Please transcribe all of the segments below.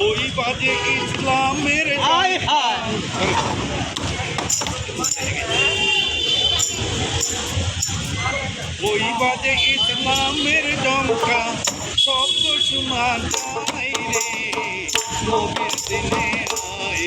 ওই বাজে ইসলামের আয় হায় ওই বাজে ইসলামের ডঙ্কা সব শোনা যায় রে। নবীর দিনে আয়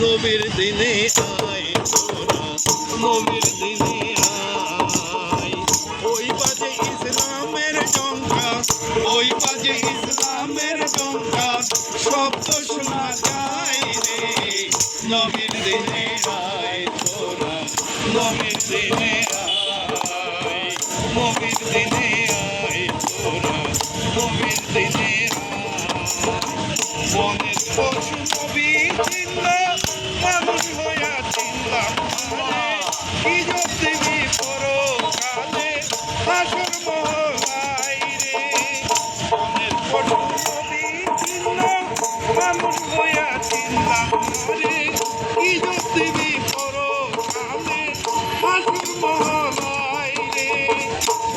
নবীর দিনে আয় তোরা, নবীর দিনে আয়। ওই বাজে ইসলামের জঙ্কা ওই বাজে ইসলামের জঙ্কা শব্দ শোনা যায় রে। নবীর দিনে আয় তোরা, নবীর দিনে আয়। নবীর দিনে আয় তোরা, নবীর দিনে আয়।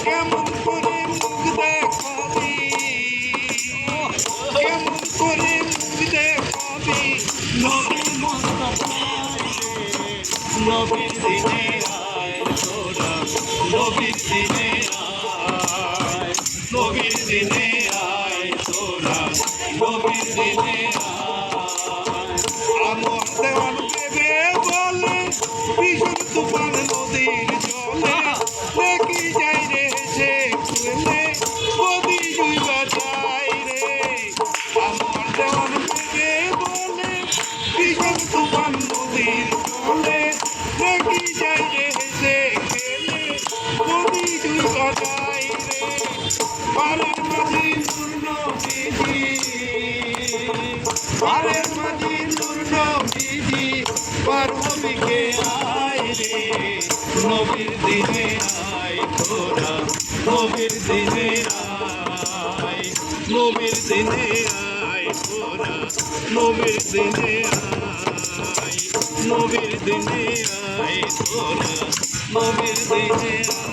কেমন করে মুখ দেখাবি? কেমন করে মুখ দেখাবি? নবীর নবীর দিনে আয় তোরা নবীর দিনে আয় নবীর দিনে আয় তোরা নবীর দিনে আয়। আমার দেওয়ান দেবে বলে ভীষণ পার্বতীকে আয় রে নবীর দিনে আয় তোরা নবীর দিনে আয় নবীর দিনে আয় তোরা নবীর দিনে আয় নবীর দিনে আয় তোরা দিনে আয়।